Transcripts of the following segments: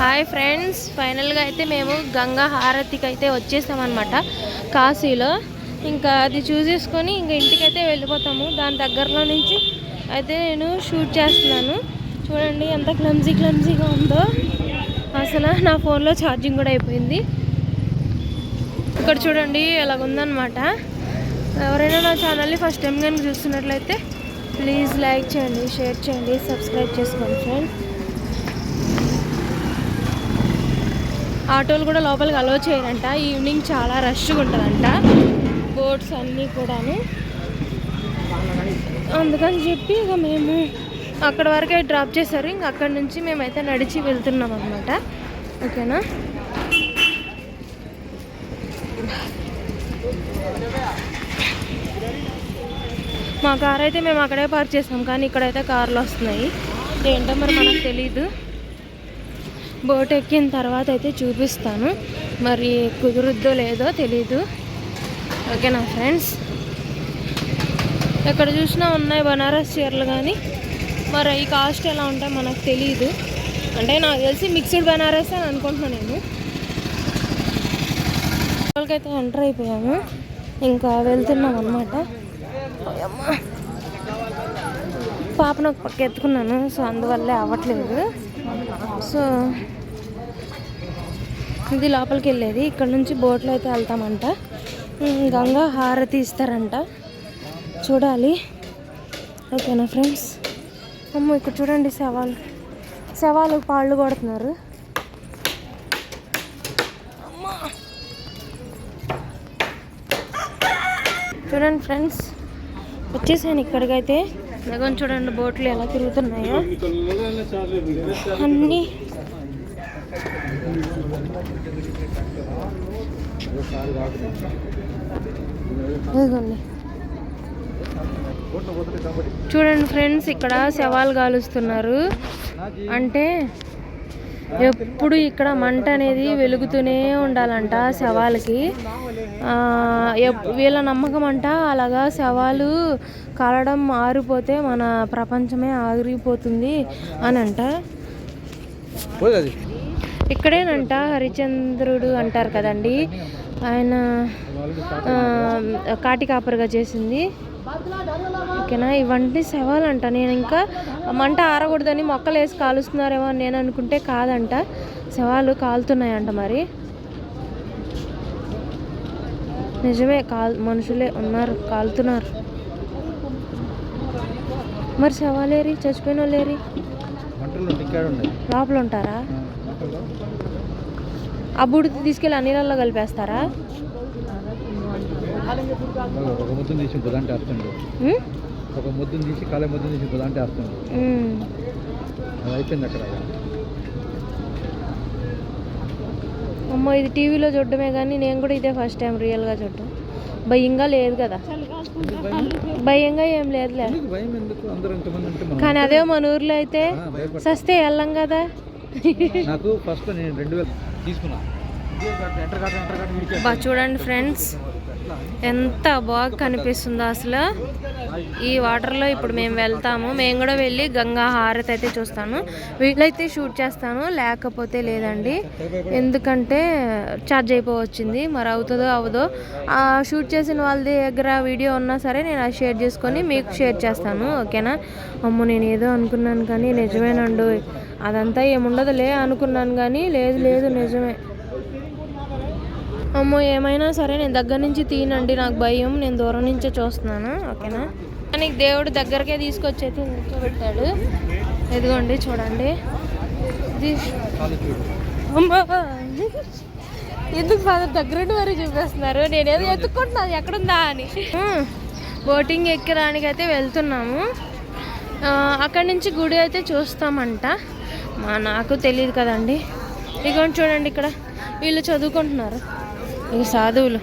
Hi friends ఫైనల్గా అయితే మేము గంగా హారతికి అయితే వచ్చేసామన్నమాట కాశీలో. ఇంకా అది చూసేసుకొని ఇంకా ఇంటికైతే వెళ్ళిపోతాము. దాని దగ్గరలో నుంచి అయితే నేను షూట్ చేస్తున్నాను. చూడండి ఎంత క్లమ్జీ క్లమ్జీగా ఉందో. అసలు నా ఫోన్లో ఛార్జింగ్ కూడా అయిపోయింది. ఇక్కడ చూడండి ఎలాగుందనమాట ఎవరైనా నా ఛానల్ని ఫస్ట్ టైం కనుక చూస్తున్నట్లయితే ప్లీజ్ లైక్ చేయండి షేర్ చేయండి సబ్స్క్రైబ్ చేసుకోండి ఫ్రెండ్స్. ఆటోలు కూడా లోపలికి అలో చేయరంట. ఈవినింగ్ చాలా రష్గా ఉంటుందంట. బోట్స్ అన్నీ కూడాను. అందుకని చెప్పి ఇక మేము అక్కడ వరకే డ్రాప్ చేశారు. ఇంక అక్కడ నుంచి మేమైతే నడిచి వెళ్తున్నాం అనమాట ఓకేనా? మా కార్ అయితే మేము అక్కడే పార్క్ చేసాం. కానీ ఇక్కడైతే కార్లు వస్తున్నాయి. ఏంటో మరి మనకు తెలీదు. బోట్ ఎక్కిన తర్వాత అయితే చూపిస్తాను. మరి కుదురుద్దో లేదో తెలీదు. ఓకేనా ఫ్రెండ్స్? ఎక్కడ చూసినా ఉన్నాయి బనారస్ చీరలు కానీ. మరి ఈ కాస్ట్ ఎలా ఉంటాయి మనకు తెలియదు అంటే నాకు తెలిసి మిక్స్డ్ బనారస్ అని అనుకుంటున్నాను నేను. వాళ్ళకైతే ఎంటర్ అయిపోయాము ఇంకా వెళ్తున్నాం అనమాట పాపను ఒక పక్క ఎత్తుకున్నాను సో అందువల్లే అవ్వట్లేదు. సో ఇది లోపలికి వెళ్ళేది ఇక్కడ నుంచి బోట్లో అయితే వెళ్తామంట. గంగా హారతి ఇస్తారంట. చూడాలి. ఓకేనా ఫ్రెండ్స్? అమ్మో ఇక్కడ చూడండి శవాలు. శవాలు పాళ్ళు కొడుతున్నారు. చూడండి ఫ్రెండ్స్. వచ్చేసాను ఇక్కడికైతే. దగ్గర చూడండి బోట్లు ఎలా తిరుగుతున్నాయో. అన్నీ చూడండి ఫ్రెండ్స్ ఇక్కడ శవాలు కాలుస్తున్నారు అంటే ఎప్పుడు ఇక్కడ మంట అనేది వెలుగుతూనే ఉండాలంట శవాలకి. ఎప్- వీళ్ళ నమ్మకం అంట అలాగా శవాలు కాలడం ఆరిపోతే మన ప్రపంచమే ఆగిరిపోతుంది అని అంట ఇక్కడేనంట హరిచంద్రుడు అంటారు కదండి. ఆయన ఆ, కాటికాపరిగా చేసింది. ఓకేనా? ఇవన్నీ శవాలంట నేను ఇంకా మంట ఆరకూడదని మొక్కలు వేసి కాలుస్తున్నారేమో అని నేను అనుకుంటే కాదంట. శవాలు కాలుతున్నాయంట మరి. నిజమే కాల్ మనుషులే ఉన్నారు కాలుతున్నారు. మరి శవాలేరి చచ్చిపోయిన వాళ్ళేరి లోపల ఉంటారా ఆ బుడిది తీసుకెళ్ళి ఆ నీళ్ళల్లో కలిపేస్తారా? ఒక ముద్దును తీసి ఉమ్? ఒక ముద్దును తీసి కాలే ముద్దును తీసి ఉమ్. అది అయిపోయింది అక్కడ. అమ్మో ఇది టీవీలో చూడడమే కానీ నేను కూడా ఇదే ఫస్ట్ టైం రియల్గా చూడటం భయంగా లేదు కదా. భయంగా ఏం లేదులే. కానీ అదే మన ఊర్లో అయితే సస్తే వెళ్ళం కదా. నాకు ఫస్ట్ నేను రెండు వేలు తీసుకున్నా. బా చూడండి ఫ్రెండ్స్. ఎంత బాగా కనిపిస్తుందో అసలు. ఈ వాటర్లో ఇప్పుడు మేము వెళ్తాము. మేము కూడా వెళ్ళి గంగా హారతి అయితే చూస్తాను. వీళ్ళైతే షూట్ చేస్తాను. లేకపోతే లేదండి. ఎందుకంటే ఛార్జ్ అయిపోవచ్చింది. మరి అవుతుందో అవదో ఆ షూట్ చేసిన వాళ్ళ దగ్గర వీడియో ఉన్నా సరే నేను అది షేర్ చేసుకొని మీకు షేర్ చేస్తాను. ఓకేనా? అమ్మో నేను ఏదో అనుకున్నాను కానీ నిజమేనండు. అదంతా ఏముండదులే అనుకున్నాను కానీ లేదు లేదు నిజమే. అమ్మో ఏమైనా సరే నేను దగ్గర నుంచి తీనండి నాకు భయం నేను దూరం నుంచే చూస్తున్నాను ఓకేనా? కానీ దేవుడు దగ్గరకే తీసుకొచ్చి అయితే నిల్చోబెట్టాడు ఎదిగోండి చూడండి. అమ్మా! ఎందుకు ఫాదర్ దగ్గర వరకు చూపిస్తున్నారు? నేనేదో ఎత్తుకుంటున్నాను ఎక్కడుందా అని. బోటింగ్ ఎక్కడానికి అయితే వెళ్తున్నాము. అక్కడి నుంచి గుడి అయితే చూస్తామంట. మా నాకు తెలియదు కదండి. ఇదిగోండి చూడండి ఇక్కడ. వీళ్ళు చదువుకుంటున్నారు. ఈ సాధువులు.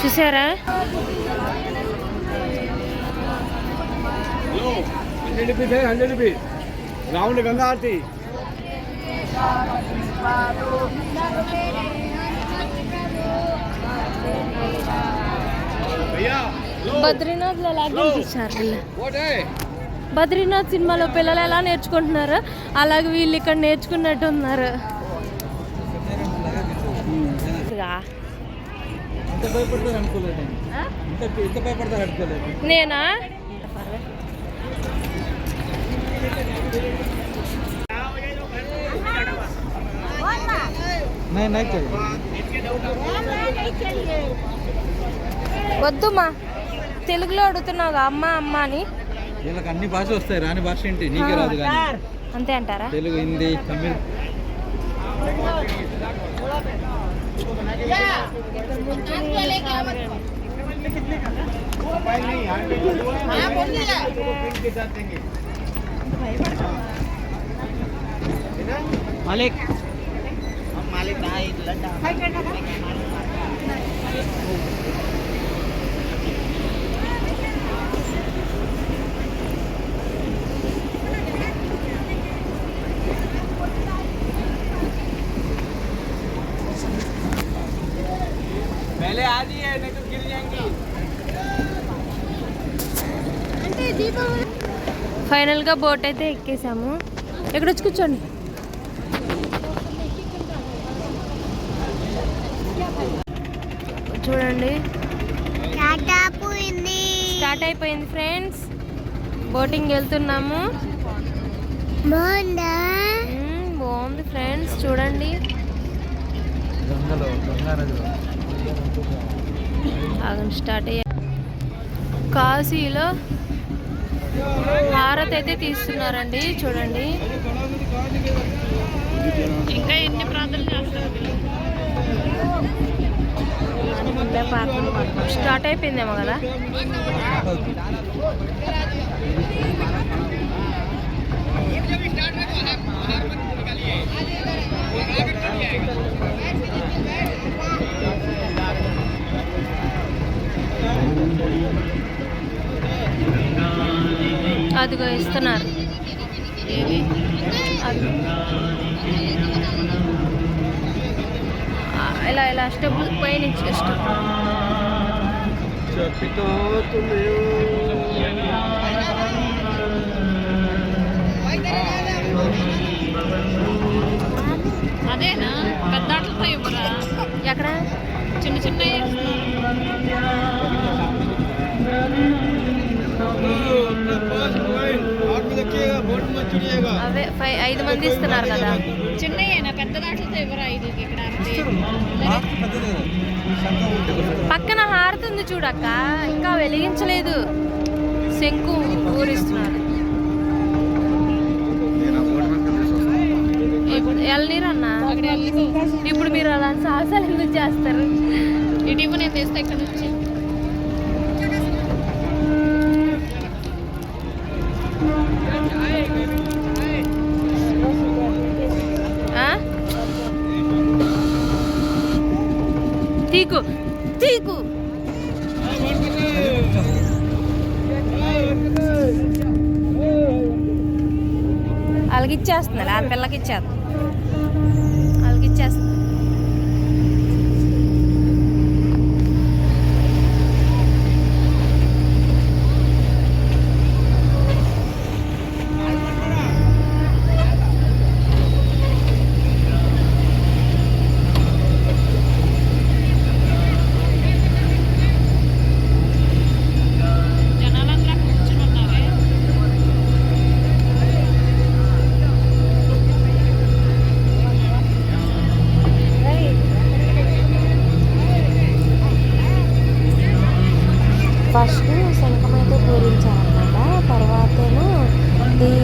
చూసారా? రౌండ్ గంగారతి బద్రీనాథ్ లాగే చూసారు వీళ్ళు. బద్రీనాథ్ సినిమాలో పిల్లలు ఎలా నేర్చుకుంటున్నారు? అలాగే వీళ్ళు ఇక్కడ నేర్చుకున్నట్టు ఉన్నారు. నేనా? వద్దుమా. తెలుగులో అడుగుతున్నావు అమ్మ అమ్మ అని. వీళ్ళకి అన్ని భాషలు వస్తాయి రాని భాష ఏంటి నీకే రాదు కానీ అంతే అంటారా తెలుగు హిందీ తమిళ్ मालिक पहले ఫైనల్గా బోట్ అయితే ఎక్కేసాము. ఇక్కడ వచ్చి కూర్చోండి. చూడండి. స్టార్ట్ అయిపోయింది. ఫ్రెండ్స్. బోటింగ్ వెళ్తున్నాము. బాగుంది? ఫ్రెండ్స్. చూడండి. స్టార్ట్ అయ్యా. కాశీలో హారతి అయితే తీస్తున్నారండి చూడండి. ఇంకా ఎన్ని ప్రాంతాలు చేస్తారు స్టార్ట్ అయిపోయిందేమో కదా? అదిగో ఇస్తున్నారు. ఇలా ఇలా స్టెప్ పైన తుమ్మే అదేనా? పెద్ద ఎక్కడ? చిన్న చిన్న అవే ఫైవ్ ఐదు మంది ఇస్తున్నారు కదా. చిన్నయేనా పెద్ద ఇవ్వరా ఇది ఇక్కడ పక్కన హారుతుంది చూడక్క ఇంకా వెలిగించలేదు. శంకు ఊరిస్తున్నారు. ఇప్పుడు ఎల్నీరు అన్న? అక్కడ వెళ్ళి ఇప్పుడు మీరు అలా సాహసాలు ఎందుకు చేస్తారు? ఇటు ఇవ్వ నేను తెస్తా ఇక్కడ నుంచి. తీకు వాళ్ళకి ఇచ్చేస్తున్నారు? ఆ పిల్లకి ఇచ్చేస్తుంది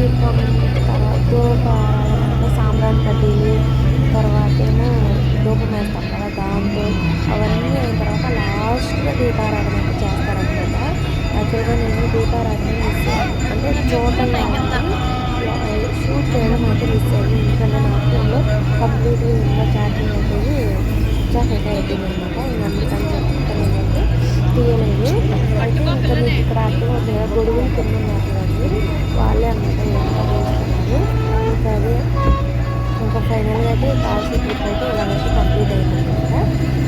దీపం తర్వాత ధూపారాధన అంటే సాంబ్రాణి కడ్డీలు తర్వాతేమో ధూపం వేస్తాం కదా దాంతో అవన్నీ అయిన తర్వాత లాస్ట్గా దీపారాధన చేస్తారనమాట యాక్చువల్గా నేను దీపారాధన మిస్ అంటే చూడటం షూట్ చేయడం అయితే మిస్ అయ్యింది ఎందుకంటే నా ఫోన్లో కంప్లీట్గా ఇంకా ఛార్జింగ్ అయిపోయి చాలా ఆఫ్ అయిపోయింది అనమాట ఇంకా అందుకని చెప్పి తీయలేదు. అంటే ఇక్కడ ఇక్కడ అర్థం కదా గొడుగులు కింద ఉన్నారు వాళ్ళే అన్నమాట ఎంత ఇంకా అదే ఇంకా ఫైనల్గా అయితే కాశీ ట్రిప్ అయితే ఇలాగైతే కంప్లీట్ అయిపోయిందన్నమాట.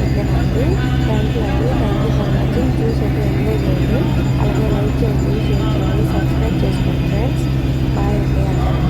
ఓకేనండి థ్యాంక్ యూ అండి. థ్యాంక్ యూ ఫర్ వాచింగ్ చూసి అయితే ఎంజాయ్ చేయండి. అలాగే లైక్ చేయండి షేర్ చేయండి సబ్స్క్రైబ్ చేసుకోండి ఫ్రెండ్స్ బాయ్ అండి